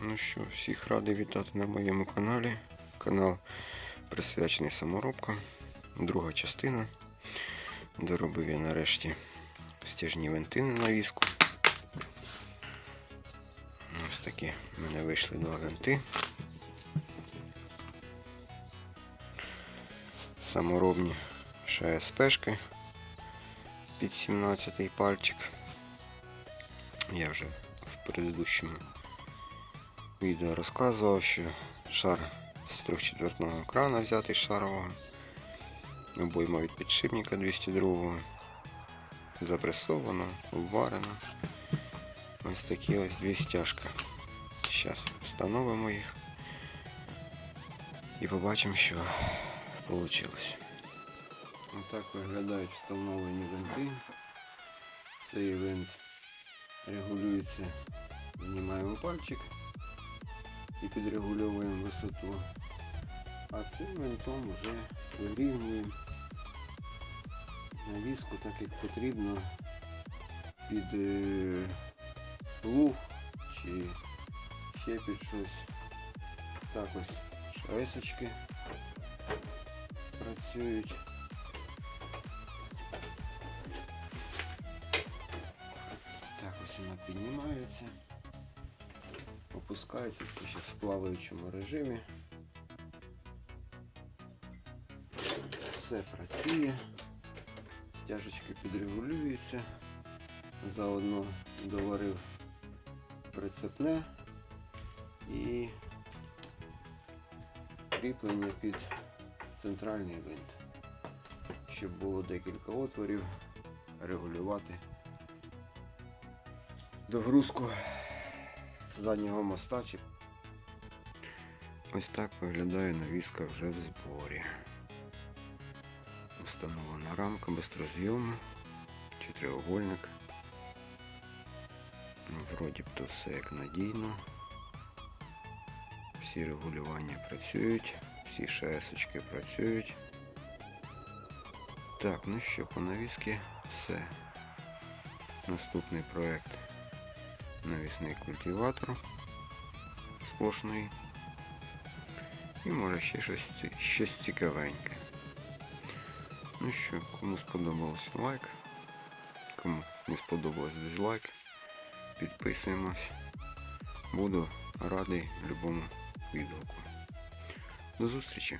Ну що, всіх радий вітати на моєму каналі. Канал присвячений саморобкам. Друга частина. Доробив я нарешті стяжні винти на навіску. Ось такі в мене вийшли два винти. Саморобні ШСПшки під 17 пальчик. Я вже в предыдущому відео розказував, що шар з 3-4 крана взятий шарового, обойма від підшипника 202 запресовано, обварено. Ось такі ось дві стяжки. Зараз встановимо їх і побачимо, що вийшло. Отак виглядають встановлені винти. Цей винт регулюється, знімаємо пальчик і підрегульовуємо висоту. А цим винтом вже вирівнюємо навіску так як потрібно під е, плуг чи ще під щось. Так ось швесочки працюють. Так ось вона піднімається опускається це зараз в плаваючому режимі. Все працює, стяжечки підрегулюються. Заодно доварив прицепне і кріплення під центральний винт, щоб було декілька отворів регулювати догрузку заднього моста. Чи... Ось так виглядає навіска вже в зборі. Установлена рамка безрозйому чи треугольник. Ну, Вроді б то все як надійно. Всі регулювання працюють, всі шесочки працюють. Так, ну що, по навіскі все. Наступний проект навісний культиватор сплошний. І може ще щось, щось цікавеньке. Ну що, кому сподобалось лайк, кому не сподобалось дизлайк, підписуємось. Буду радий любому відгуку. До зустрічі!